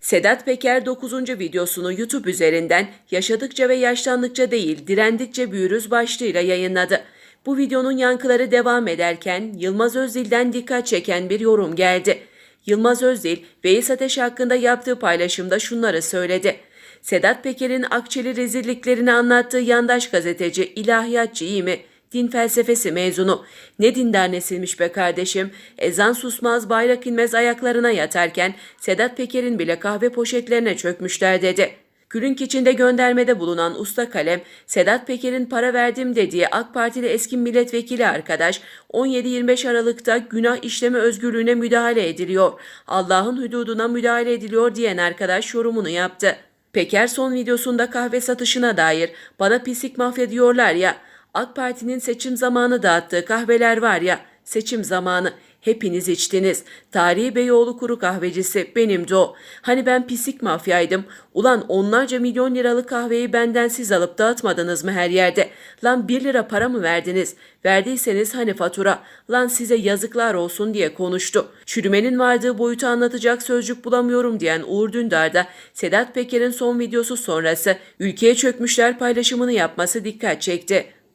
Sedat Peker 9. videosunu YouTube üzerinden yaşadıkça ve yaşlandıkça değil direndikçe büyürüz başlığıyla yayınladı. Bu videonun yankıları devam ederken Yılmaz Özdil'den dikkat çeken bir yorum geldi. Yılmaz Özdil, Veys Ateş hakkında yaptığı paylaşımda şunları söyledi. Sedat Peker'in Akçeli rezilliklerini anlattığı yandaş gazeteci ilahiyatçı iyi mi? Din felsefesi mezunu. Ne dindar nesilmiş be kardeşim. Ezan susmaz bayrak inmez ayaklarına yatarken Sedat Peker'in bile kahve poşetlerine çökmüşler dedi. Külünk içinde göndermede bulunan usta kalem, Sedat Peker'in para verdim dediği AK Partili eski milletvekili arkadaş 17-25 Aralık'ta günah işleme özgürlüğüne müdahale ediliyor. Allah'ın hududuna müdahale ediliyor diyen arkadaş yorumunu yaptı. Peker son videosunda kahve satışına dair bana pislik mafya diyorlar ya, AK Parti'nin seçim zamanı dağıttığı kahveler var ya, seçim zamanı. Hepiniz içtiniz. Tarihi Beyoğlu kuru kahvecisi benim de o. Hani ben pislik mafyaydım. Ulan onlarca milyon liralık kahveyi benden siz alıp dağıtmadınız mı her yerde? Lan bir lira para mı verdiniz? Verdiyseniz hani fatura? Lan size yazıklar olsun diye konuştu. Çürümenin vardığı boyutu anlatacak sözcük bulamıyorum diyen Uğur Dündar da Sedat Peker'in son videosu sonrası ülkeye çökmüşler paylaşımını yapması dikkat çekti.